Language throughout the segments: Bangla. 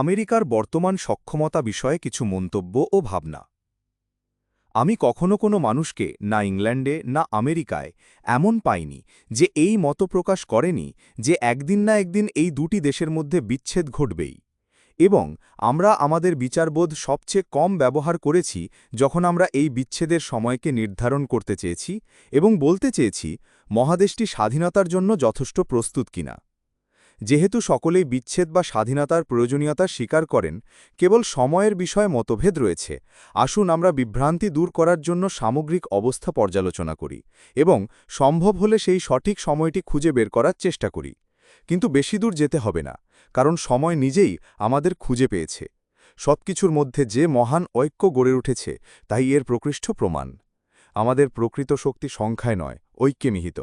আমেরিকার বর্তমান সক্ষমতা বিষয়ে কিছু মন্তব্য ও ভাবনা। আমি কখনো কোনো মানুষকে না ইংল্যান্ডে, না আমেরিকায় এমন পাইনি যে এই মত প্রকাশ করেনি যে একদিন না একদিন এই দুটি দেশের মধ্যে বিচ্ছেদ ঘটবেই। এবং আমরা আমাদের বিচারবোধ সবচেয়ে কম ব্যবহার করেছি যখন আমরা এই বিচ্ছেদের সময়কে নির্ধারণ করতে চেয়েছি এবং বলতে চেয়েছি, মহাদেশটি স্বাধীনতার জন্য যথেষ্ট প্রস্তুত কিনা। যেহেতু সকলেই বিচ্ছেদ বা স্বাধীনতার প্রয়োজনীয়তা স্বীকার করেন, কেবল সময়ের বিষয়ে মতভেদ রয়েছে। আসুন আমরা বিভ্রান্তি দূর করার জন্য সামগ্রিক অবস্থা পর্যালোচনা করি এবং সম্ভব হলে সেই সঠিক সময়টি খুঁজে বের করার চেষ্টা করি। কিন্তু বেশি দূর যেতে হবে না, কারণ সময় নিজেই আমাদের খুঁজে পেয়েছে। সবকিছুর মধ্যে যে মহান ঐক্য গড়ে উঠেছে, তাই এর প্রকৃষ্ট প্রমাণ। আমাদের প্রকৃত শক্তি সংখ্যায় নয়, ঐক্যে নিহিত।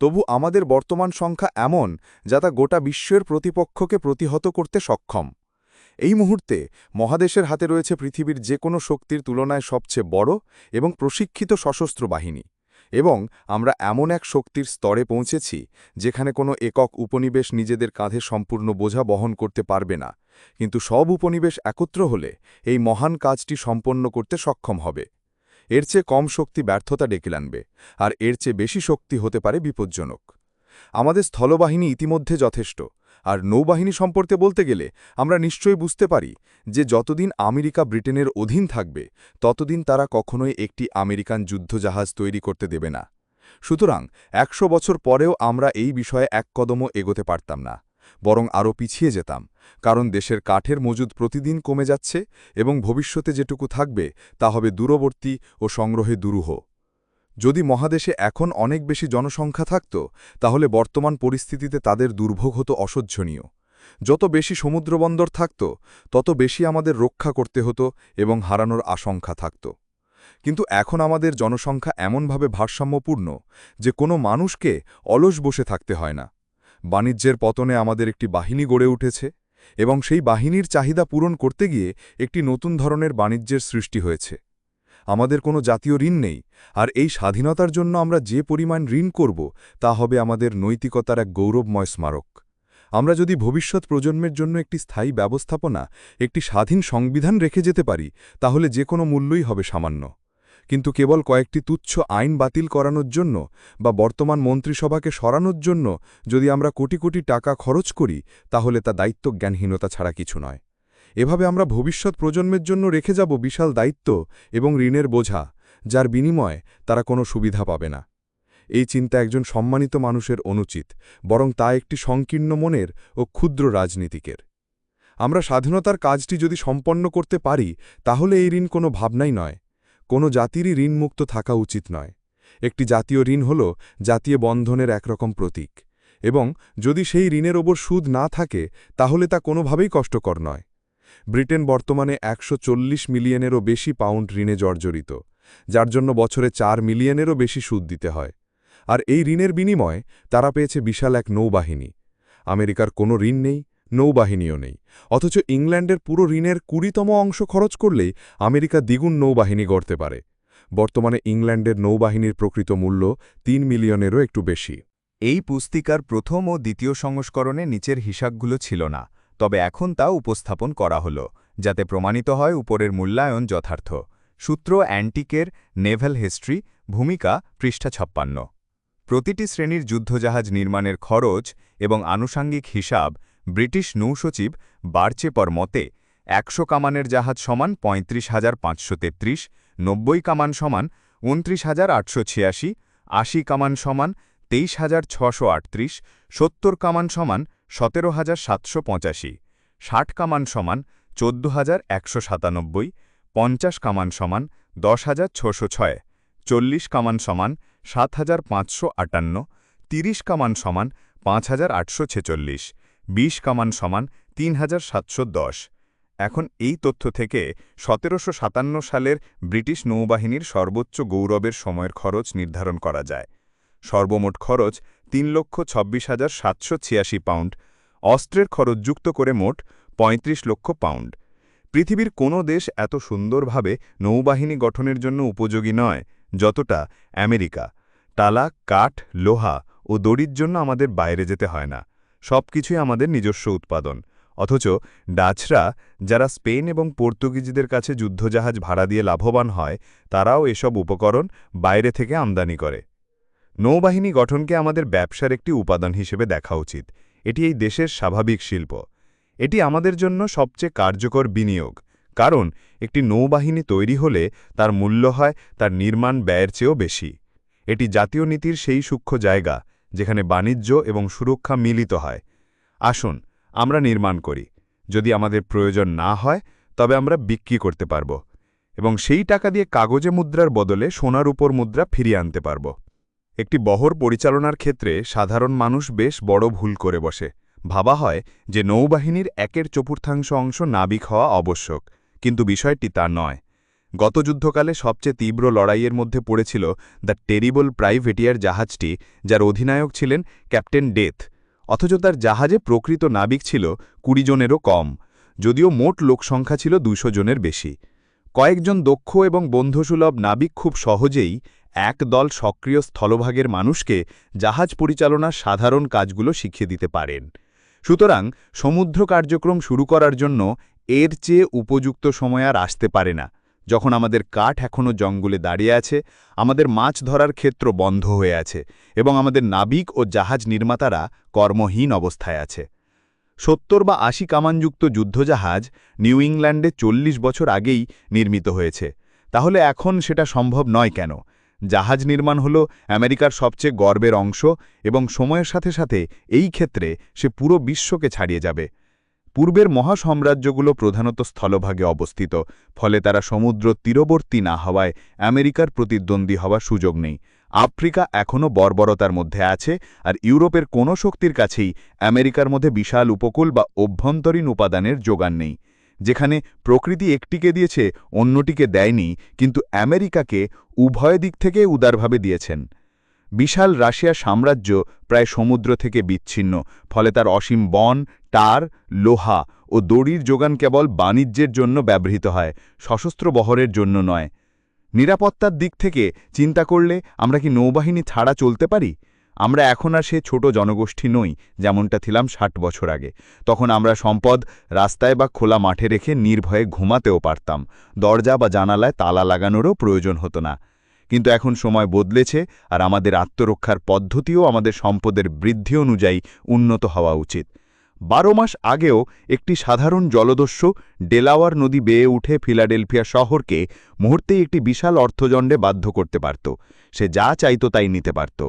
তবু আমাদের বর্তমান সংখ্যা এমন যা তা গোটা বিশ্বের প্রতিপক্ষকে প্রতিহত করতে সক্ষম। এই মুহূর্তে মহাদেশের হাতে রয়েছে পৃথিবীর যে কোনো শক্তির তুলনায় সবচেয়ে বড় এবং প্রশিক্ষিত সশস্ত্র বাহিনী। এবং আমরা এমন এক শক্তির স্তরে পৌঁছেছি যেখানে কোনো একক উপনিবেশ নিজেদের কাঁধে সম্পূর্ণ বোঝা বহন করতে পারবে না। কিন্তু সব উপনিবেশ একত্র হলে এই মহান কাজটি সম্পন্ন করতে সক্ষম হবে। এর চেয়ে কম শক্তি ব্যর্থতা ডেকে আনবে, আর এর চেয়ে বেশি শক্তি হতে পারে বিপজ্জনক। আমাদের স্থলবাহিনী ইতিমধ্যে যথেষ্ট, আর নৌবাহিনী সম্পর্কে বলতে গেলে আমরা নিশ্চয়ই বুঝতে পারি যে যতদিন আমেরিকা ব্রিটেনের অধীন থাকবে, ততদিন তারা কখনোই একটি আমেরিকান যুদ্ধজাহাজ তৈরি করতে দেবে না। সুতরাং একশো বছর পরেও আমরা এই বিষয়ে এক কদমও এগোতে পারতাম না। বরং আরও পিছিয়ে যেতাম, কারণ দেশের কাঠের মজুদ প্রতিদিন কমে যাচ্ছে এবং ভবিষ্যতে যেটুকু থাকবে তা হবে দূরবর্তী ও সংগ্রহে দুরূহ। যদি মহাদেশে এখন অনেক বেশি জনসংখ্যা থাকত, তাহলে বর্তমান পরিস্থিতিতে তাদের দুর্ভোগ হতো অসহ্যনীয়। যত বেশি সমুদ্রবন্দর থাকত, তত বেশি আমাদের রক্ষা করতে হতো এবং হারানোর আশঙ্কা থাকত। কিন্তু এখন আমাদের জনসংখ্যা এমনভাবে ভারসাম্যপূর্ণ যে কোনো মানুষকে অলস বসে থাকতে হয় না। বাণিজ্যের পতনে আমাদের একটি বাহিনী গড়ে উঠেছে এবং সেই বাহিনীর চাহিদা পূরণ করতে গিয়ে একটি নতুন ধরনের বাণিজ্যের সৃষ্টি হয়েছে। আমাদের কোনো জাতীয় ঋণ নেই, আর এই স্বাধীনতার জন্য আমরা যে পরিমাণ ঋণ করব তা হবে আমাদের নৈতিকতার এক গৌরবময় স্মারক। আমরা যদি ভবিষ্যৎ প্রজন্মের জন্য একটি স্থায়ী ব্যবস্থাপনা, একটি স্বাধীন সংবিধান রেখে যেতে পারি, তাহলে যে কোনো মূল্যই হবে সামান্য। কিন্তু কেবল কয়েকটি তুচ্ছ আইন বাতিল করানোর জন্য বা বর্তমান মন্ত্রিসভাকে সরানোর জন্য যদি আমরা কোটি কোটি টাকা খরচ করি, তাহলে তা দায়িত্বজ্ঞানহীনতা ছাড়া কিছু নয়। এভাবে আমরা ভবিষ্যৎ প্রজন্মের জন্য রেখে যাব বিশাল দায়িত্ব এবং ঋণের বোঝা, যার বিনিময়ে তারা কোনো সুবিধা পাবে না। এই চিন্তা একজন সম্মানিত মানুষের অনুচিত, বরং তা একটি সংকীর্ণ মনের ও ক্ষুদ্র রাজনীতিকের। আমরা স্বাধীনতার কাজটি যদি সম্পন্ন করতে পারি, তাহলে এই ঋণ কোনো ভাবনাই নয়। কোনো জাতিরই ঋণমুক্ত থাকা উচিত নয়। একটি জাতীয় ঋণ হল জাতীয় বন্ধনের একরকম প্রতীক, এবং যদি সেই ঋণের ওপর সুদ না থাকে, তাহলে তা কোনোভাবেই কষ্টকর নয়। ব্রিটেন বর্তমানে একশো চল্লিশ মিলিয়নেরও বেশি পাউন্ড ঋণে জর্জরিত, যার জন্য বছরে চার মিলিয়নেরও বেশি সুদ দিতে হয়। আর এই ঋণের বিনিময়ে তারা পেয়েছে বিশাল এক নৌবাহিনী। আমেরিকার কোনো ঋণ নেই নৌবাহিনীও নেই। অথচ ইংল্যান্ডের পুরো ঋণের কুড়িতম অংশ খরচ করলেই আমেরিকা দ্বিগুণ নৌবাহিনী গড়তে পারে। বর্তমানে ইংল্যান্ডের নৌবাহিনীর প্রকৃত মূল্য তিন মিলিয়নেরও একটু বেশি। এই পুস্তিকার প্রথম ও দ্বিতীয় সংস্করণে নিচের হিসাবগুলো ছিল না, তবে এখন তা উপস্থাপন করা হল, যাতে প্রমাণিত হয় উপরের মূল্যায়ন যথার্থ। সূত্র অ্যান্টিকের নেভেল হিস্ট্রি, ভূমিকা, পৃষ্ঠা ছাপ্পান্ন। প্রতিটি শ্রেণির যুদ্ধজাহাজ নির্মাণের খরচ এবং আনুষাঙ্গিক হিসাব ব্রিটিশ নৌসচিব বার্চেপর মতে, একশো কামানের জাহাজ সমান পঁয়ত্রিশ হাজার পাঁচশো তেত্রিশ, নব্বই কামান সমান উনত্রিশ হাজার আটশো ছিয়াশি, আশি কামান সমান তেইশ হাজার ছশো আটত্রিশ, সত্তর কামান সমান সতেরো হাজার সাতশো পঁচাশি, ষাট কামান সমান চোদ্দ হাজার একশো সাতানব্বই, পঞ্চাশ কামান সমান দশ হাজার ছশো ছয়, চল্লিশ কামান সমান সাত হাজার পাঁচশো আটান্ন, তিরিশ কামান সমান পাঁচ হাজার আটশো ছেচল্লিশ বিশ কামান সমান তিন হাজার সাতশো দশ। এখন এই তথ্য থেকে সতেরোশো সাতান্ন সালের ব্রিটিশ নৌবাহিনীর সর্বোচ্চ গৌরবের সময়ের খরচ নির্ধারণ করা যায়। সর্বমোট খরচ তিন লক্ষ ছব্বিশ হাজার সাতশো ছিয়াশি পাউন্ড, অস্ত্রের খরচ যুক্ত করে মোট ৩৫ লক্ষ পাউন্ড। পৃথিবীর কোনো দেশ এত সুন্দরভাবে নৌবাহিনী গঠনের জন্য উপযোগী নয় যতটা আমেরিকা। টালা কাঠ, লোহা ও দড়ির জন্য আমাদের বাইরে যেতে হয় না। সব কিছুই আমাদের নিজস্ব উৎপাদন। অথচ ডাচরা, যারা স্পেন এবং পর্তুগিজদের কাছে যুদ্ধজাহাজ ভাড়া দিয়ে লাভবান হয়, তারাও এসব উপকরণ বাইরে থেকে আমদানি করে। নৌবাহিনী গঠনকে আমাদের ব্যবসার একটি উপাদান হিসেবে দেখা উচিত। এটি এই দেশের স্বাভাবিক শিল্প। এটি আমাদের জন্য সবচেয়ে কার্যকর বিনিয়োগ। কারণ, একটি নৌবাহিনী তৈরি হলে তার মূল্য হয়, তার নির্মাণ ব্যয়ের চেয়েও বেশি। এটি জাতীয় নীতির সেই সূক্ষ্ম জায়গা যেখানে বাণিজ্য এবং সুরক্ষা মিলিত হয়। আসুন, আমরা নির্মাণ করি। যদি আমাদের প্রয়োজন না হয়, তবে আমরা বিক্রি করতে পারব এবং সেই টাকা দিয়ে কাগজে মুদ্রার বদলে সোনার উপর মুদ্রা ফিরিয়ে আনতে পারব। একটি বহর পরিচালনার ক্ষেত্রে সাধারণ মানুষ বেশ বড় ভুল করে বসে। ভাবা হয় যে নৌবাহিনীর একের চতুর্থাংশ অংশ নাবিক হওয়া আবশ্যক, কিন্তু বিষয়টি তা নয়। গত যুদ্ধকালে সবচেয়ে তীব্র লড়াইয়ের মধ্যে পড়েছিল দ্য টেরিবল প্রাইভেটিয়ার জাহাজটি, যার অধিনায়ক ছিলেন ক্যাপ্টেন ডেথ। অথচ তার জাহাজে প্রকৃত নাবিক ছিল কুড়ি জনেরও কম, যদিও মোট লোকসংখ্যা ছিল দুশো জনের বেশি। কয়েকজন দক্ষ এবং বন্ধুসুলভ নাবিক খুব সহজেই এক দল সক্রিয় স্থলভাগের মানুষকে জাহাজ পরিচালনার সাধারণ কাজগুলো শিখিয়ে দিতে পারেন। সুতরাং সমুদ্র কার্যক্রম শুরু করার জন্য এর চেয়ে উপযুক্ত সময় আর আসতে পারে না। যখন আমাদের কাঠ এখনও জঙ্গলে দাঁড়িয়ে আছে, আমাদের মাছ ধরার ক্ষেত্র বন্ধ হয়ে আছে এবং আমাদের নাবিক ও জাহাজ নির্মাতারা কর্মহীন অবস্থায় আছে। সত্তর বা আশি কামানযুক্ত যুদ্ধজাহাজ নিউ ইংল্যান্ডে চল্লিশ বছর আগেই নির্মিত হয়েছে। তাহলে এখন সেটা সম্ভব নয় কেন? জাহাজ নির্মাণ হল আমেরিকার সবচেয়ে গর্বের অংশ এবং সময়ের সাথে সাথে এই ক্ষেত্রে সে পুরো বিশ্বকে ছাড়িয়ে যাবে। পূর্বের মহাসাম্রাজ্যগুলো প্রধানত স্থলভাগে অবস্থিত, ফলে তারা সমুদ্র তীরবর্তী না হওয়ায় আমেরিকার প্রতিদ্বন্দ্বী হওয়ার সুযোগ নেই। আফ্রিকা এখনও বর্বরতার মধ্যে আছে আর ইউরোপের কোনো শক্তির কাছেই আমেরিকার মধ্যে বিশাল উপকূল বা অভ্যন্তরীণ উপাদানের যোগান নেই, যেখানে প্রকৃতি একটিকে দিয়েছে, অন্যটিকে দেয়নি, কিন্তু আমেরিকাকে উভয় দিক থেকে উদারভাবে দিয়েছেন। বিশাল রাশিয়া সাম্রাজ্য প্রায় সমুদ্র থেকে বিচ্ছিন্ন, ফলে তার অসীম বন, টার, লোহা ও দড়ির যোগান কেবল বাণিজ্যের জন্য ব্যবহৃত হয়, সশস্ত্র বহরের জন্য নয়। নিরাপত্তার দিক থেকে চিন্তা করলে আমরা কি নৌবাহিনী ছাড়া চলতে পারি? আমরা এখন আর সে ছোট জনগোষ্ঠী নই, যেমনটা ছিলাম ষাট বছর আগে। তখন আমরা সম্পদ রাস্তায় বা খোলা মাঠে রেখে নির্ভয়ে ঘুমাতেও পারতাম। দরজা বা জানালায় তালা লাগানোরও প্রয়োজন হতো না। কিন্তু এখন সময় বদলেছে আর আমাদের আত্মরক্ষার পদ্ধতিও আমাদের সম্পদের বৃদ্ধি অনুযায়ী উন্নত হওয়া উচিত। বারো মাস আগেও একটি সাধারণ জলদস্যু ডেলাওয়ার নদী বেয়ে উঠে ফিলাডেলফিয়া শহরকে মুহূর্তেই একটি বিশাল অর্থজণ্ডে বাধ্য করতে পারত। সে যা চাইত তাই নিতে পারত।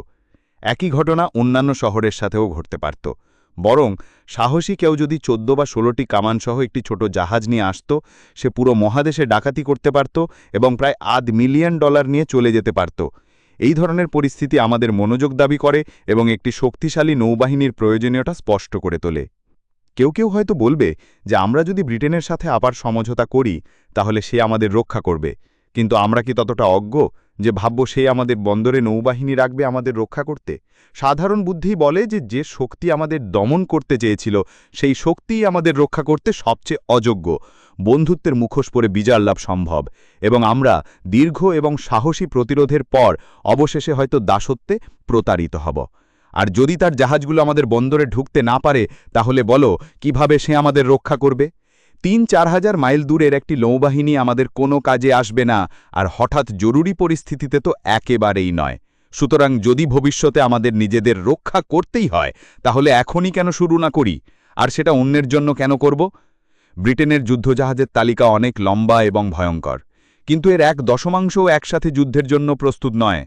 একই ঘটনা অন্যান্য শহরের সাথেও ঘটতে পারত। বরং সাহসী কেউ যদি চোদ্দ বা ষোলোটি কামানসহ একটি ছোট জাহাজ নিয়ে আসত, সে পুরো মহাদেশে ডাকাতি করতে পারত এবং প্রায় আধ মিলিয়ন ডলার নিয়ে চলে যেতে পারত। এই ধরনের পরিস্থিতি আমাদের মনোযোগ দাবি করে এবং একটি শক্তিশালী নৌবাহিনীর প্রয়োজনীয়তা স্পষ্ট করে তোলে। কেউ কেউ হয়তো বলবে যে, আমরা যদি ব্রিটেনের সাথে আবার সমঝোতা করি, তাহলে সে আমাদের রক্ষা করবে। কিন্তু আমরা কি ততটা অজ্ঞ? যে ভাব্য সে আমাদের বন্দরে নৌবাহিনী রাখবে আমাদের রক্ষা করতে। সাধারণ বুদ্ধি বলে যে যে শক্তি আমাদের দমন করতে চেয়েছিল, সেই শক্তিই আমাদের রক্ষা করতে সবচেয়ে অযোগ্য। বন্ধুত্বের মুখোশ পরে বিজয় লাভ সম্ভব। এবং আমরা দীর্ঘ এবং সাহসী প্রতিরোধের পর অবশেষে হয়তো দাসত্বে প্রতারিত হব। আর যদি তার জাহাজগুলো আমাদের বন্দরে ঢুকতে না পারে, তাহলে বলো, কীভাবে সে আমাদের রক্ষা করবে? তিন চার হাজার মাইল দূরের একটি নৌবাহিনী আমাদের কোনো কাজে আসবে না, আর হঠাৎ জরুরি পরিস্থিতিতে তো একেবারেই নয়। সুতরাং যদি ভবিষ্যতে আমাদের নিজেদের রক্ষা করতেই হয়, তাহলে এখনই কেন শুরু না করি? আর সেটা অন্যের জন্য কেন করব? ব্রিটেনের যুদ্ধজাহাজের তালিকা অনেক লম্বা এবং ভয়ঙ্কর, কিন্তু এর এক দশমাংশও একসাথে যুদ্ধের জন্য প্রস্তুত নয়।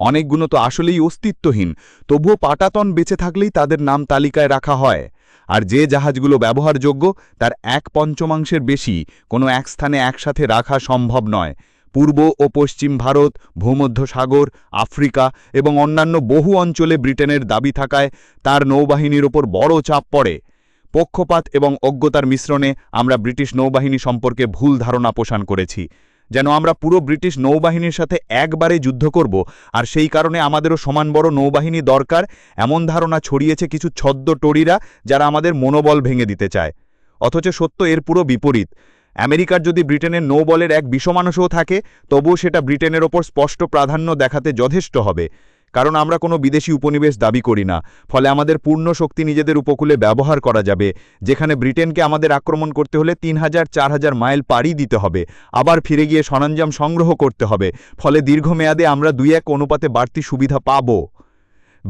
অনেকগুলো তো আসলেই অস্তিত্বহীন, তবুও পাটাতন বেঁচে থাকলেই তাদের নাম তালিকায় রাখা হয়। আর যে জাহাজগুলো ব্যবহারযোগ্য, তার এক পঞ্চমাংশের বেশি কোনো এক স্থানে একসাথে রাখা সম্ভব নয়। পূর্ব ও পশ্চিম ভারত, ভূমধ্য সাগর, আফ্রিকা এবং অন্যান্য বহু অঞ্চলে ব্রিটেনের দাবি থাকায় তার নৌবাহিনীর ওপর বড় চাপ পড়ে। পক্ষপাত এবং অজ্ঞতার মিশ্রণে আমরা ব্রিটিশ নৌবাহিনী সম্পর্কে ভুল ধারণা পোষণ করেছি। যেন আমরা পুরো ব্রিটিশ নৌবাহিনীর সাথে একবারে যুদ্ধ করব, আর সেই কারণে আমাদেরও সমান বড় নৌবাহিনী দরকার, এমন ধারণা ছড়িয়েছে কিছু ছদ্ম টরিরা যারা আমাদের মনোবল ভেঙে দিতে চায়। অথচ সত্য এর পুরো বিপরীত। আমেরিকার যদি ব্রিটেনের নৌবলের এক বিষমানসও থাকে, তবুও সেটা ব্রিটেনের ওপর স্পষ্ট প্রাধান্য দেখাতে যথেষ্ট হবে। কারণ আমরা কোনো বিদেশি উপনিবেশ দাবি করি না। ফলে আমাদের পূর্ণ শক্তি নিজেদের উপকূলে ব্যবহার করা যাবে। যেখানে ব্রিটেনকে আমাদের আক্রমণ করতে হলে তিন হাজার, চার হাজার মাইল পাড়ি দিতে হবে। আবার ফিরে গিয়ে সরঞ্জাম সংগ্রহ করতে হবে। ফলে দীর্ঘমেয়াদে আমরা দুই এক অনুপাতে বাড়তি সুবিধা পাব।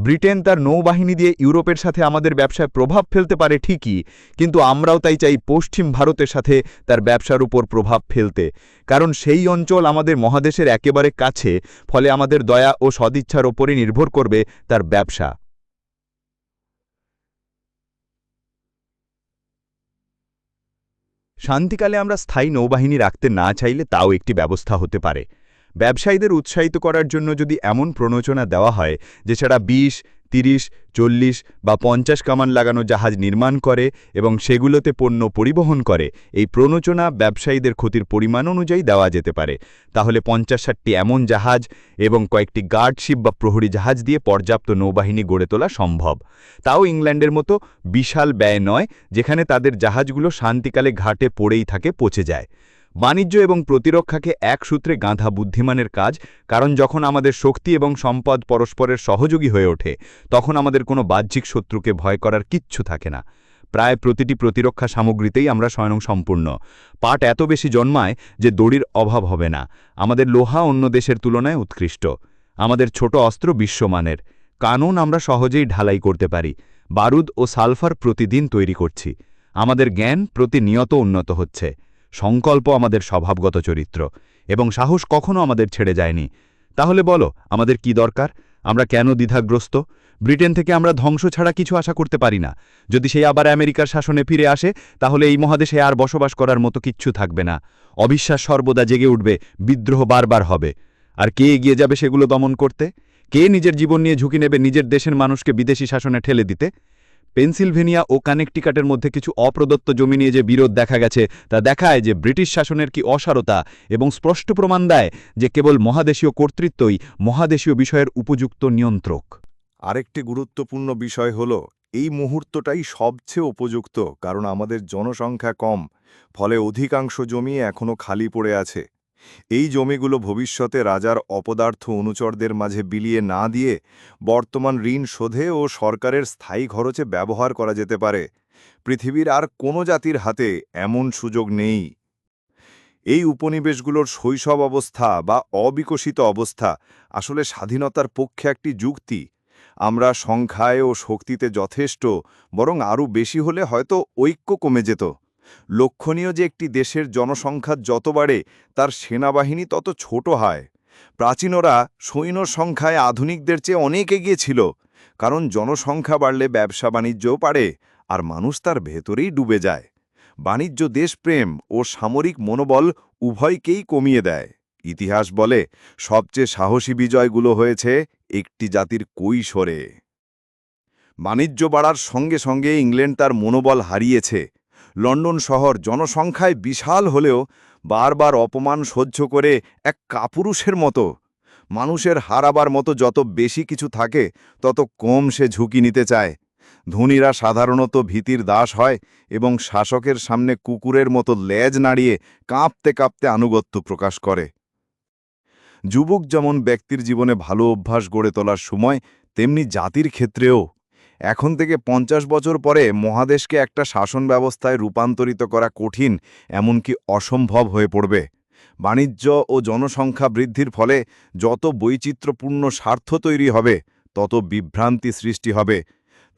ব্রিটেন তার নৌবাহিনী দিয়ে ইউরোপের সাথে আমাদের ব্যবসায় প্রভাব ফেলতে পারে ঠিকই, কিন্তু আমরাও তাই চাই পশ্চিম ভারতের সাথে তার ব্যবসার উপর প্রভাব ফেলতে। কারণ সেই অঞ্চল আমাদের মহাদেশের একেবারে কাছে, ফলে আমাদের দয়া ও সদিচ্ছার ওপরই নির্ভর করবে তার ব্যবসা। শান্তিকালে আমরা স্থায়ী নৌবাহিনী রাখতে না চাইলে তাও একটি ব্যবস্থা হতে পারে। ব্যবসায়ীদের উৎসাহিত করার জন্য যদি এমন প্রণোচনা দেওয়া হয়, যে ছাড়া বিশ, তিরিশ, চল্লিশ বা পঞ্চাশ কামান লাগানো জাহাজ নির্মাণ করে এবং সেগুলোতে পণ্য পরিবহন করে, এই প্রণোচনা ব্যবসায়ীদের ক্ষতির পরিমাণ অনুযায়ী দেওয়া যেতে পারে। তাহলে পঞ্চাশ ষাটটি এমন জাহাজ এবং কয়েকটি গার্ডশিপ বা প্রহরী জাহাজ দিয়ে পর্যাপ্ত নৌবাহিনী গড়ে তোলা সম্ভব। তাও ইংল্যান্ডের মতো বিশাল ব্যয় নয়, যেখানে তাদের জাহাজগুলো শান্তিকালে ঘাটে পড়েই থাকে, পচে যায়। বাণিজ্য এবং প্রতিরক্ষাকে এক সূত্রে গাঁথা বুদ্ধিমানের কাজ, কারণ যখন আমাদের শক্তি এবং সম্পদ পরস্পরের সহযোগী হয়ে ওঠে, তখন আমাদের কোনো বাহ্যিক শত্রুকে ভয় করার কিচ্ছু থাকে না। প্রায় প্রতিটি প্রতিরক্ষা সামগ্রীতেই আমরা স্বয়ংসম্পূর্ণ পাট এত বেশি জন্মায় যে দড়ির অভাব হবে না। আমাদের লোহা অন্য দেশের তুলনায় উৎকৃষ্ট। আমাদের ছোট অস্ত্র বিশ্বমানের। কানুন আমরা সহজেই ঢালাই করতে পারি। বারুদ ও সালফার প্রতিদিন তৈরি করছি। আমাদের জ্ঞান প্রতিনিয়ত উন্নত হচ্ছে। সংকল্প আমাদের স্বভাবগত চরিত্র, এবং সাহস কখনো আমাদের ছেড়ে যায়নি। তাহলে বলো, আমাদের কি দরকার? আমরা কেন দ্বিধাগ্রস্ত? ব্রিটেন থেকে আমরা ধ্বংস ছাড়া কিছু আশা করতে পারি না। যদি সেই আবার আমেরিকার শাসনে ফিরে আসে, তাহলে এই মহাদেশে আর বসবাস করার মতো কিচ্ছু থাকবে না। অবিশ্বাস সর্বদা জেগে উঠবে, বিদ্রোহ বারবার হবে। আর কে এগিয়ে যাবে সেগুলো দমন করতে? কে নিজের জীবন নিয়ে ঝুঁকি নেবে নিজের দেশের মানুষকে বিদেশি শাসনে ঠেলে দিতে? পেনসিলভেনিয়া ও কানেকটিকাটের মধ্যে কিছু অপ্রদত্ত জমি নিয়ে যে বিরোধ দেখা গেছে, তা দেখায় যে ব্রিটিশ শাসনের কি অসারতা এবং স্পষ্ট প্রমাণ দেয় যে কেবল মহাদেশীয় কর্তৃত্বই মহাদেশীয় বিষয়ের উপযুক্ত নিয়ন্ত্রক। আরেকটি গুরুত্বপূর্ণ বিষয় হল, এই মুহূর্তটাই সবচেয়ে উপযুক্ত, কারণ আমাদের জনসংখ্যা কম, ফলে অধিকাংশ জমি এখনও খালি পড়ে আছে। এই জমিগুলো ভবিষ্যতে রাজার অপদার্থ অনুচরদের মাঝে বিলিয়ে না দিয়ে বর্তমান ঋণ শোধে ও সরকারের স্থায়ী খরচে ব্যবহার করা যেতে পারে। পৃথিবীর আর কোনো জাতির হাতে এমন সুযোগ নেই। এই উপনিবেশগুলোর শৈশব অবস্থা বা অবিকশিত অবস্থা আসলে স্বাধীনতার পক্ষে একটি যুক্তি। আমরা সংখ্যায় ও শক্তিতে যথেষ্ট, বরং আরও বেশি হলে হয়তো ঐক্য কমে যেত। লক্ষণীয় যে একটি দেশের জনসংখ্যা যত বাড়ে, তার সেনাবাহিনী তত ছোট হয়। প্রাচীনরা সৈন্য সংখ্যায় আধুনিকদের চেয়ে অনেক এগিয়ে ছিল, কারণ জনসংখ্যা বাড়লে ব্যবসা বাণিজ্যও পারে, আর মানুষ তার ভেতরেই ডুবে যায়। বাণিজ্য দেশপ্রেম ও সামরিক মনোবল উভয়কেই কমিয়ে দেয়। ইতিহাস বলে, সবচেয়ে সাহসী বিজয়গুলো হয়েছে একটি জাতির কৈশোরে। বাণিজ্য বাড়ার সঙ্গে সঙ্গে ইংল্যান্ড তার মনোবল হারিয়েছে লন্ডন শহর জনসংখ্যায় বিশাল হলেও বারবার অপমান সহ্য করে এক কাপুরুষের মতো। মানুষের হারাবার মতো যত বেশি কিছু থাকে, তত কম সে ঝুঁকি নিতে চায়। ধনীরা সাধারণত ভীতির দাস হয় এবং শাসকের সামনে কুকুরের মতো লেজ নাড়িয়ে কাঁপতে কাঁপতে আনুগত্য প্রকাশ করে। যুবক যেমন ব্যক্তির জীবনে ভালো অভ্যাস গড়ে তোলার সময়, তেমনি জাতির ক্ষেত্রেও। এখন থেকে পঞ্চাশ বছর পরে মহাদেশকে একটা শাসন ব্যবস্থায় রূপান্তরিত করা কঠিন, এমনকি অসম্ভব হয়ে পড়বে। বাণিজ্য ও জনসংখ্যা বৃদ্ধির ফলে যত বৈচিত্র্যপূর্ণ স্বার্থ তৈরি হবে, তত বিভ্রান্তি সৃষ্টি হবে।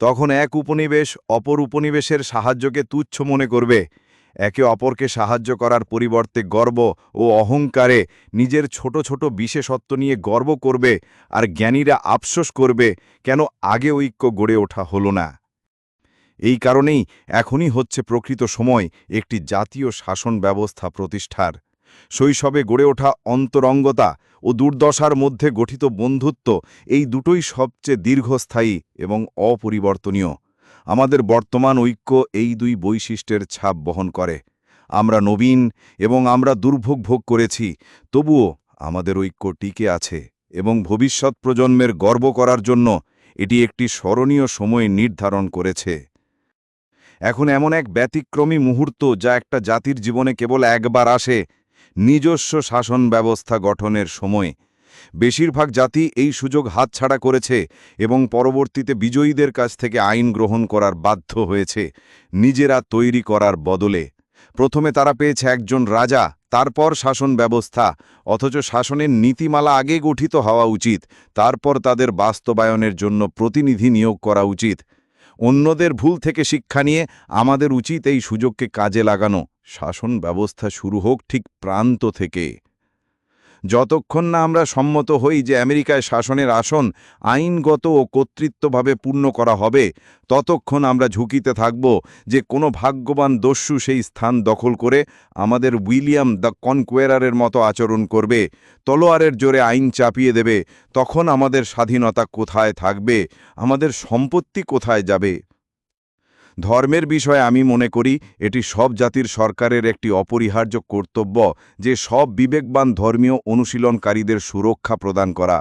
তখন এক উপনিবেশ অপর উপনিবেশের সাহায্যকে তুচ্ছ মনে করবে। একে অপরকে সাহায্য করার পরিবর্তে গর্ব ও অহংকারে নিজের ছোট ছোট বিশেষত্ব নিয়ে গর্ব করবে আর জ্ঞানীরা আফসোস করবে, কেন আগে ঐক্য গড়ে ওঠা হলো না। এই কারণেই এখনই হচ্ছে প্রকৃত সময় একটি জাতীয় শাসন ব্যবস্থা প্রতিষ্ঠার। শৈশবে গড়ে ওঠা অন্তরঙ্গতা ও দুর্দশার মধ্যে গঠিত বন্ধুত্ব এই দুটোই সবচেয়ে দীর্ঘস্থায়ী এবং অপরিবর্তনীয়। আমাদের বর্তমান ঐক্য এই দুই বৈশিষ্ট্যের ছাপ বহন করে। আমরা নবীন এবং আমরা দুর্ভোগ ভোগ করেছি, তবুও আমাদের ঐক্য টিকে আছে এবং ভবিষ্যৎ প্রজন্মের গর্ব করার জন্য এটি একটি স্মরণীয় সময় নির্ধারণ করেছে। এখন এমন এক ব্যতিক্রমী মুহূর্ত যা একটা জাতির জীবনে কেবল একবার আসে, নিজস্ব শাসন ব্যবস্থা গঠনের সময়। বেশিরভাগ জাতি এই সুযোগ হাতছাড়া করেছে এবং পরবর্তীতে বিজয়ীদের কাছ থেকে আইন গ্রহণ করার বাধ্য হয়েছে, নিজেরা তৈরি করার বদলে। প্রথমে তারা পেয়েছে একজন রাজা, তারপর শাসন ব্যবস্থা, অথচ শাসনের নীতিমালা আগে গঠিত হওয়া উচিত, তারপর তাদের বাস্তবায়নের জন্য প্রতিনিধি নিয়োগ করা উচিত। অন্যদের ভুল থেকে শিক্ষা নিয়ে আমাদের উচিত এই সুযোগকে কাজে লাগানো। শাসন ব্যবস্থা শুরু হোক ঠিক প্রান্ত থেকে। যতক্ষণ না আমরা সম্মত হই যে আমেরিকায় শাসনের আসন আইনগত ও কর্তৃত্বভাবে পূর্ণ করা হবে, ততক্ষণ আমরা ঝুঁকিতে থাকব যে কোনো ভাগ্যবান দস্যু সেই স্থান দখল করে আমাদের উইলিয়াম দ্য কনকোয়ারের মতো আচরণ করবে, তলোয়ারের জোরে আইন চাপিয়ে দেবে, তখন আমাদের স্বাধীনতা কোথায় থাকবে, আমাদের সম্পত্তি কোথায় যাবে। ধর্মের বিষয়ে আমি মনে করি, এটি সব জাতির সরকারের একটি অপরিহার্য কর্তব্য যে সব বিবেকবান ধর্মীয় অনুশীলনকারীদের সুরক্ষা প্রদান করা।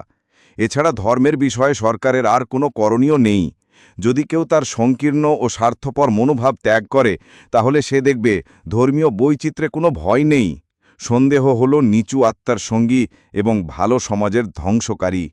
এছাড়া ধর্মের বিষয়ে সরকারের আর কোনো করণীয় নেই। যদি কেউ তার সংকীর্ণ ও স্বার্থপর মনোভাব ত্যাগ করে, তাহলে সে দেখবে ধর্মীয় বৈচিত্র্যে কোনো ভয় নেই। সন্দেহ হল নিচু আত্মার সঙ্গী এবং ভালো সমাজের ধ্বংসকারী।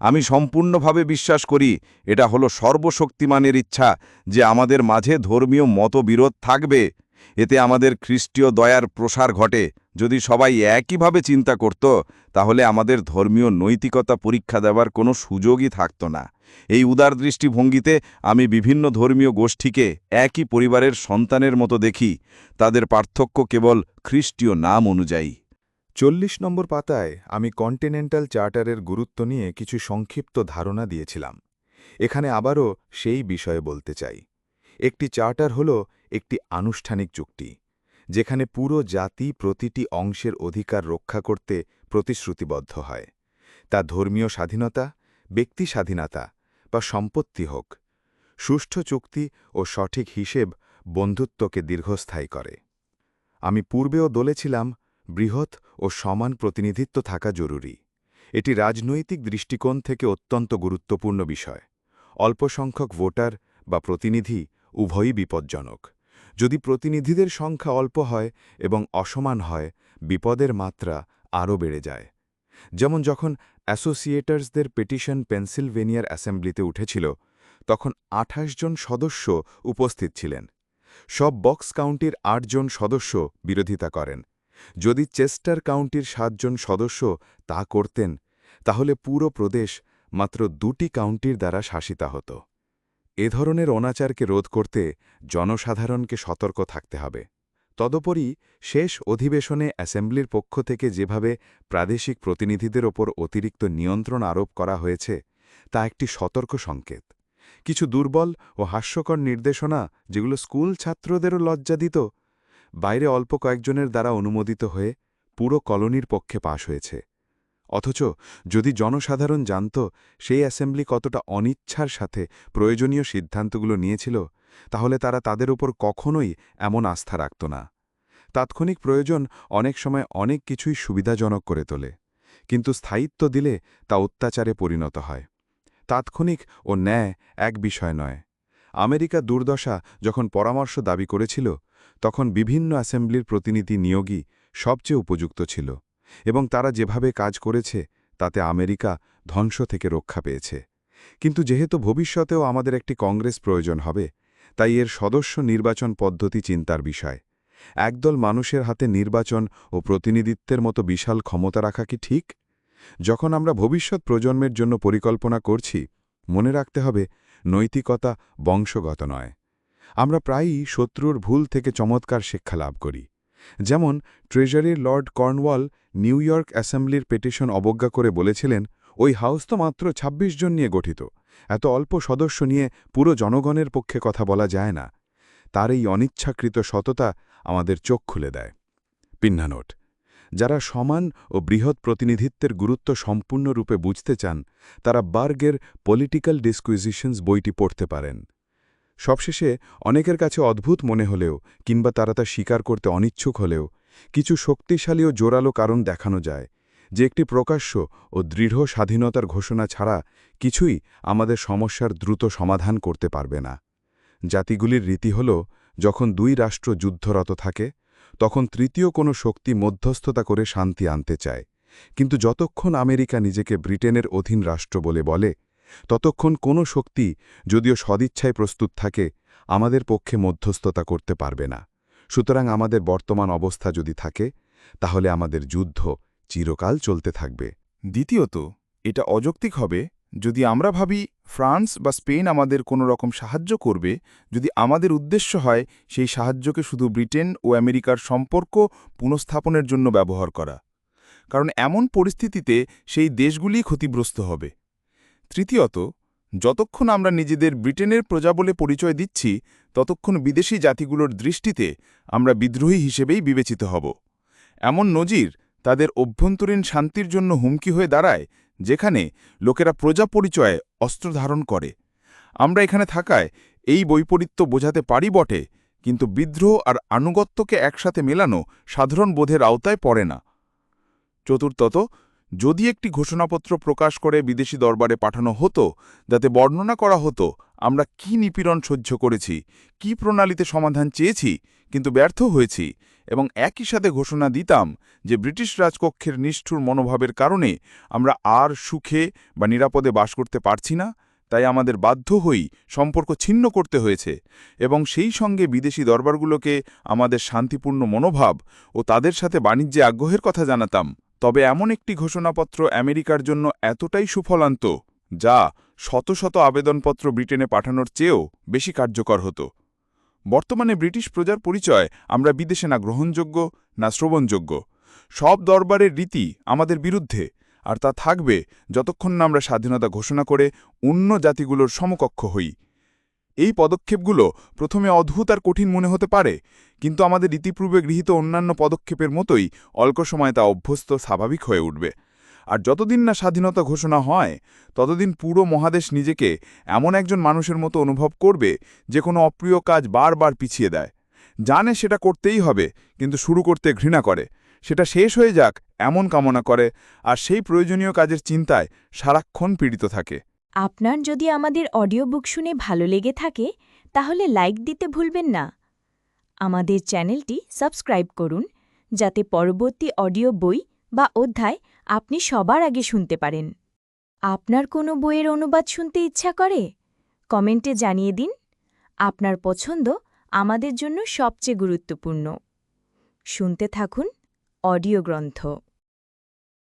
আমি সম্পূর্ণভাবে বিশ্বাস করি, এটা হলো সর্বশক্তিমানের ইচ্ছা যে আমাদের মাঝে ধর্মীয় মতবিরোধ থাকবে। এতে আমাদের খ্রিস্টীয় দয়ার প্রসার ঘটে। যদি সবাই একইভাবে চিন্তা করত, তাহলে আমাদের ধর্মীয় নৈতিকতা পরীক্ষা দেওয়ার কোনো সুযোগই থাকত না। এই উদার দৃষ্টিভঙ্গিতে আমি বিভিন্ন ধর্মীয় গোষ্ঠীকে একই পরিবারের সন্তানের মতো দেখি। তাদের পার্থক্য কেবল খ্রিস্টীয় নাম অনুযায়ী। চল্লিশ নম্বর পাতায় আমি কন্টিনেন্টাল চার্টারের গুরুত্ব নিয়ে কিছু সংক্ষিপ্ত ধারণা দিয়েছিলাম। এখানে আবারও সেই বিষয়ে বলতে চাই। একটি চার্টার হল একটি আনুষ্ঠানিক চুক্তি, যেখানে পুরো জাতি প্রতিটি অংশের অধিকার রক্ষা করতে প্রতিশ্রুতিবদ্ধ হয়। তা ধর্মীয় স্বাধীনতা, ব্যক্তি স্বাধীনতা বা সম্পত্তি হোক। সুষ্ঠু চুক্তি ও সঠিক হিসেব বন্ধুত্বকে দীর্ঘস্থায়ী করে। আমি পূর্বেও দলেছিলাম বৃহৎ ও সমান প্রতিনিধিত্ব থাকা জরুরি। এটি রাজনৈতিক দৃষ্টিকোণ থেকে অত্যন্ত গুরুত্বপূর্ণ বিষয়। অল্প সংখ্যক ভোটার বা প্রতিনিধি উভয়ই বিপজ্জনক। যদি প্রতিনিধিদের সংখ্যা অল্প হয় এবং অসমান হয়, বিপদের মাত্রা আরও বেড়ে যায়। যেমন যখন অ্যাসোসিয়েটার্সদের পেটিশন পেনসিলভেনিয়ার অ্যাসেম্বলিতে উঠেছিল, তখন আঠাশ জন সদস্য উপস্থিত ছিলেন। সব বক্স কাউন্টির আটজন সদস্য বিরোধিতা করেন। যদি চেস্টার কাউন্টির সাতজন সদস্য তা করতেন, তাহলে পুরো প্রদেশ মাত্র দুটি কাউন্টির দ্বারা শাসিতা হতো। এ ধরনের অনাচারকে রোধ করতে জনসাধারণকে সতর্ক থাকতে হবে। তদুপরি শেষ অধিবেশনে অ্যাসেম্বলির পক্ষ থেকে যেভাবে প্রাদেশিক প্রতিনিধিদের ওপর অতিরিক্ত নিয়ন্ত্রণ আরোপ করা হয়েছে, তা একটি সতর্ক সংকেত। কিছু দুর্বল ও হাস্যকর নির্দেশনা, যেগুলো স্কুল ছাত্রদেরও লজ্জা দিত বাইরে অল্প কয়েকজনের দ্বারা অনুমোদিত হয়ে পুরো কলোনির পক্ষে পাশ হয়েছে। অথচ যদি জনসাধারণ জানত সেই অ্যাসেম্বলি কতটা অনিচ্ছার সাথে প্রয়োজনীয় সিদ্ধান্তগুলো নিয়েছিল, তাহলে তারা তাদের উপর কখনোই এমন আস্থা রাখত না। তাৎক্ষণিক প্রয়োজন অনেক সময় অনেক কিছুই সুবিধাজনক করে তোলে, কিন্তু স্থায়িত্ব দিলে তা অত্যাচারে পরিণত হয়। তাৎক্ষণিক ও ন্যায় এক বিষয় নয়। আমেরিকা দুর্দশা যখন পরামর্শ দাবি করেছিল তখন বিভিন্ন অ্যাসেম্বলির প্রতিনিধি নিয়োগই সবচেয়ে উপযুক্ত ছিল এবং তারা যেভাবে কাজ করেছে, তাতে আমেরিকা ধ্বংস থেকে রক্ষা পেয়েছে। কিন্তু যেহেতু ভবিষ্যতেও আমাদের একটি কংগ্রেস প্রয়োজন হবে, তাই এর সদস্য নির্বাচন পদ্ধতি চিন্তার বিষয়। একদল মানুষের হাতে নির্বাচন ও প্রতিনিধিত্বের মতো বিশাল ক্ষমতা রাখা কি ঠিক? যখন আমরা ভবিষ্যৎ প্রজন্মের জন্য পরিকল্পনা করছি, মনে রাখতে হবে নৈতিকতা বংশগত নয়। আমরা প্রায়ই শত্রুর ভুল থেকে চমৎকার শিক্ষা লাভ করি। যেমন, ট্রেজারির লর্ড কর্নওয়াল নিউ ইয়র্ক অ্যাসেম্বলির পেটিশন অবজ্ঞা করে বলেছিলেন, ওই হাউস তো মাত্র ২৬ জন নিয়ে গঠিত। এত অল্প সদস্য নিয়ে পুরো জনগণের পক্ষে কথা বলা যায় না। তার এই অনিচ্ছাকৃত সততা আমাদের চোখ খুলে দেয়। পিন্নানোট যারা সমান ও বৃহৎ প্রতিনিধিত্বের গুরুত্ব সম্পূর্ণরূপে বুঝতে চান, তারা বার্গের পলিটিক্যাল ডিসকুইজিশনস বইটি পড়তে পারেন। সবশেষে অনেকের কাছে অদ্ভুত মনে হলেও কিংবা তারা তা স্বীকার করতে অনিচ্ছুক হলেও কিছু শক্তিশালী ও জোরালো কারণ দেখানো যায়, যে একটি প্রকাশ্য ও দৃঢ় স্বাধীনতার ঘোষণা ছাড়া কিছুই আমাদের সমস্যার দ্রুত সমাধান করতে পারবে না। জাতিগুলির রীতি হল, যখন দুই রাষ্ট্র যুদ্ধরত থাকে, তখন তৃতীয় কোনো শক্তি মধ্যস্থতা করে শান্তি আনতে চায়। কিন্তু যতক্ষণ আমেরিকা নিজেকে ব্রিটেনের অধীন রাষ্ট্র বলে বলে ততক্ষণ কোনো শক্তি যদিও সদিচ্ছায় প্রস্তুত থাকে, আমাদের পক্ষে মধ্যস্থতা করতে পারবে না। সুতরাং আমাদের বর্তমান অবস্থা যদি থাকে, তাহলে আমাদের যুদ্ধ চিরকাল চলতে থাকবে। দ্বিতীয়ত, এটা অযৌক্তিক হবে যদি আমরা ভাবি ফ্রান্স বা স্পেন আমাদের কোনো রকম সাহায্য করবে, যদি আমাদের উদ্দেশ্য হয় সেই সাহায্যকে শুধু ব্রিটেন ও আমেরিকার সম্পর্ক পুনঃস্থাপনের জন্য ব্যবহার করা। কারণ এমন পরিস্থিতিতে সেই দেশগুলি ক্ষতিগ্রস্ত হবে। তৃতীয়ত, যতক্ষণ আমরা নিজেদের ব্রিটেনের প্রজা বলে পরিচয় দিচ্ছি, ততক্ষণ বিদেশি জাতিগুলোর দৃষ্টিতে আমরা বিদ্রোহী হিসেবেই বিবেচিত হব। এমন নজির তাদের অভ্যন্তরীণ শান্তির জন্য হুমকি হয়ে দাঁড়ায়, যেখানে লোকেরা প্রজা পরিচয়ে অস্ত্র ধারণ করে। আমরা এখানে থাকায় এই বৈপরীত্য বোঝাতে পারি বটে, কিন্তু বিদ্রোহ আর আনুগত্যকে একসাথে মেলানো সাধারণ বোধের আওতায় পড়ে না। চতুর্থত যদি একটি ঘোষণাপত্র প্রকাশ করে বিদেশি দরবারে পাঠানো হতো, যাতে বর্ণনা করা হতো, আমরা কি নিপীড়ন সহ্য করেছি, কি প্রণালীতে সমাধান চেয়েছি, কিন্তু ব্যর্থ হয়েছি, এবং একই সাথে ঘোষণা দিতাম যে ব্রিটিশ রাজকক্ষের নিষ্ঠুর মনোভাবের কারণে আমরা আর সুখে বা নিরাপদে বাস করতে পারছি না, তাই আমাদের বাধ্য হই সম্পর্ক ছিন্ন করতে হয়েছে, এবং সেই সঙ্গে বিদেশি দরবারগুলোকে আমাদের শান্তিপূর্ণ মনোভাব ও তাদের সাথে বাণিজ্যে আগ্রহের কথা জানাতাম। তবে এমন একটি ঘোষণাপত্র আমেরিকার জন্য এতটাই সুফলান্ত, যা শত শত আবেদনপত্র ব্রিটেনে পাঠানোর চেয়েও বেশি কার্যকর হতো। বর্তমানে ব্রিটিশ প্রজার পরিচয়, আমরা বিদেশে না গ্রহণযোগ্য, না শ্রবণযোগ্য। সব দরবারের রীতি আমাদের বিরুদ্ধে, আর তা থাকবে যতক্ষণ না আমরা স্বাধীনতা ঘোষণা করে অন্য জাতিগুলোর সমকক্ষ হই। এই পদক্ষেপগুলো প্রথমে অদ্ভুত আর কঠিন মনে হতে পারে, কিন্তু আমাদের ইতিপূর্বে গৃহীত অন্যান্য পদক্ষেপের মতোই অল্প সময় তা অভ্যস্ত স্বাভাবিক হয়ে উঠবে। আর যতদিন না স্বাধীনতা ঘোষণা হয়, ততদিন পুরো মহাদেশ নিজেকে এমন একজন মানুষের মতো অনুভব করবে যে কোনো অপ্রিয় কাজ বারবার পিছিয়ে দেয়। জানে সেটা করতেই হবে, কিন্তু শুরু করতে ঘৃণা করে। সেটা শেষ হয়ে যাক, এমন কামনা করে, আর সেই প্রয়োজনীয় কাজের চিন্তায় সারাক্ষণ পীড়িত থাকে। আপনার যদি আমাদের অডিও বুক শুনে ভালো লেগে থাকে, তাহলে লাইক দিতে ভুলবেন না। আমাদের চ্যানেলটি সাবস্ক্রাইব করুন, যাতে পরবর্তী অডিও বই বা অধ্যায় আপনি সবার আগে শুনতে পারেন। আপনার কোনো বইয়ের অনুবাদ শুনতে ইচ্ছা করে? কমেন্টে জানিয়ে দিন। আপনার পছন্দ আমাদের জন্য সবচেয়ে গুরুত্বপূর্ণ। শুনতে থাকুন অডিও গ্রন্থ।